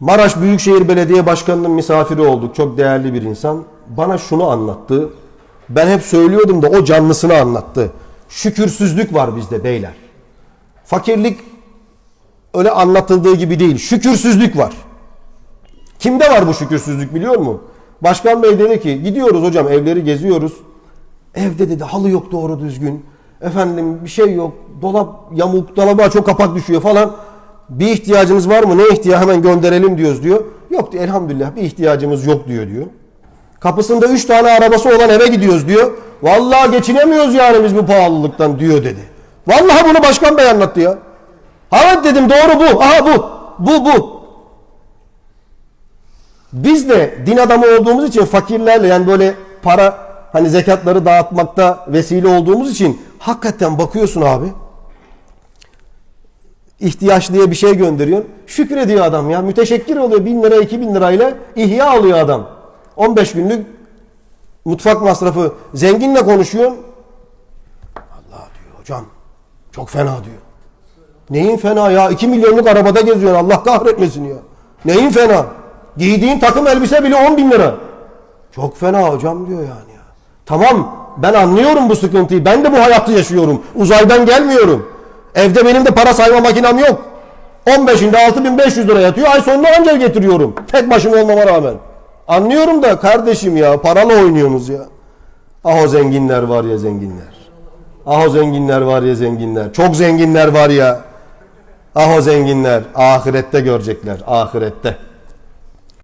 Maraş Büyükşehir Belediye Başkanı'nın misafiri olduk. Çok değerli bir insan. Bana şunu anlattı. Ben hep söylüyordum da o canlısını anlattı. Şükürsüzlük var bizde beyler. Fakirlik öyle anlatıldığı gibi değil. Şükürsüzlük var. Kimde var bu şükürsüzlük biliyor musun? Başkan Bey dedi ki gidiyoruz hocam evleri geziyoruz. Evde dedi halı yok doğru düzgün. Efendim bir şey yok. Dolap yamuk, dolaba çok kapak düşüyor falan. Bir ihtiyacınız var mı? Ne ihtiyaç hemen gönderelim diyoruz diyor. Yok diyor elhamdülillah bir ihtiyacımız yok diyor diyor. Kapısında üç tane arabası olan eve gidiyoruz diyor. Vallahi geçinemiyoruz yani biz bu pahalılıktan diyor dedi. Vallahi bunu başkan bey anlattı ya. Evet dedim doğru bu. Aha bu. Bu bu. Biz de din adamı olduğumuz için fakirlerle yani böyle para hani zekatları dağıtmakta vesile olduğumuz için hakikaten bakıyorsun abi. İhtiyaçlıya bir şey gönderiyorsun. Şükrediyor adam ya. Müteşekkir oluyor. Bin lira iki bin lirayla ihya alıyor adam. 15 günlük mutfak masrafı. Zenginle konuşuyorsun. Allah diyor hocam. Çok fena diyor. Neyin fena ya? 2 milyonluk arabada geziyorsun. Allah kahretmesin ya. Neyin fena? Giydiğin takım elbise bile 10 bin lira. Çok fena hocam diyor yani ya. Tamam ben anlıyorum bu sıkıntıyı. Ben de bu hayatı yaşıyorum. Uzaydan gelmiyorum. Evde benim de para sayma makinem yok. 15'inde 6500 lira yatıyor. Ay sonunda ancak getiriyorum. Tek başıma olmama rağmen. Anlıyorum da kardeşim ya paralı oynuyorsunuz ya. Ah o zenginler var ya zenginler. Ah o zenginler var ya zenginler. Çok zenginler var ya. Ah o zenginler. Ahirette görecekler. Ahirette.